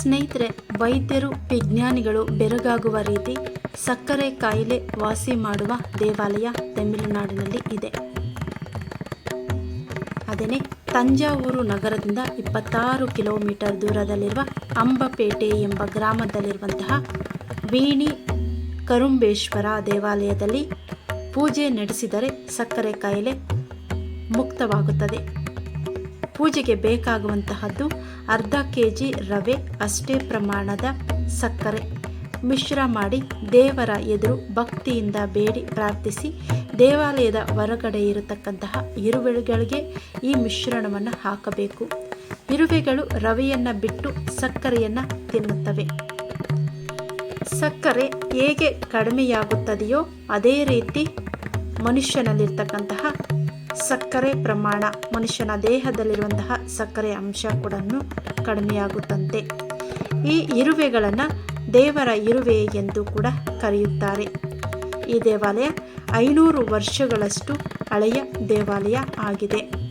ಸ್ನೇಹಿತರೆ, ವೈದ್ಯರು, ವಿಜ್ಞಾನಿಗಳು ಬೆರಗಾಗುವ ರೀತಿ ಸಕ್ಕರೆ ಕಾಯಿಲೆ ವಾಸಿ ಮಾಡುವ ದೇವಾಲಯ ತಮಿಳುನಾಡಿನಲ್ಲಿ ಇದೆ. ಅದೇನೆ ತಂಜಾವೂರು ನಗರದಿಂದ ಇಪ್ಪತ್ತಾರು ಕಿಲೋಮೀಟರ್ ದೂರದಲ್ಲಿರುವ ಅಂಬಪೇಟೆ ಎಂಬ ಗ್ರಾಮದಲ್ಲಿರುವಂತಹ ವೀಣಿ ಕರುಂಬೇಶ್ವರ ದೇವಾಲಯದಲ್ಲಿ ಪೂಜೆ ನಡೆಸಿದರೆ ಸಕ್ಕರೆ ಕಾಯಿಲೆ ಮುಕ್ತವಾಗುತ್ತದೆ. ಪೂಜೆಗೆ ಬೇಕಾಗುವಂತಹದ್ದು ಅರ್ಧ ಕೆ ಜಿ ರವೆ ಅಷ್ಟೇ ಪ್ರಮಾಣದ ಸಕ್ಕರೆ. ಮಿಶ್ರ ಮಾಡಿ ದೇವರ ಎದುರು ಭಕ್ತಿಯಿಂದ ಬೇಡಿ ಪ್ರಾರ್ಥಿಸಿ ದೇವಾಲಯದ ಹೊರಗಡೆ ಇರತಕ್ಕಂತಹ ಇರುವೆಗಳಿಗೆ ಈ ಮಿಶ್ರಣವನ್ನು ಹಾಕಬೇಕು. ಇರುವೆಗಳು ರವೆಯನ್ನು ಬಿಟ್ಟು ಸಕ್ಕರೆಯನ್ನು ತಿನ್ನುತ್ತವೆ. ಸಕ್ಕರೆ ಹೇಗೆ ಕಡಿಮೆಯಾಗುತ್ತದೆಯೋ ಅದೇ ರೀತಿ ಮನುಷ್ಯನಲ್ಲಿರ್ತಕ್ಕಂತಹ ಸಕ್ಕರೆ ಪ್ರಮಾಣ ಮನುಷ್ಯನ ದೇಹದಲ್ಲಿರುವಂತಹ ಸಕ್ಕರೆ ಅಂಶ ಕೂಡ ಕಡಿಮೆಯಾಗುತ್ತಂತೆ. ಈ ಇರುವೆಗಳನ್ನು ದೇವರ ಇರುವೆ ಎಂದು ಕೂಡ ಕರೆಯುತ್ತಾರೆ. ಈ ದೇವಾಲಯ ಐನೂರು ವರ್ಷಗಳಷ್ಟು ಹಳೆಯ ದೇವಾಲಯ ಆಗಿದೆ.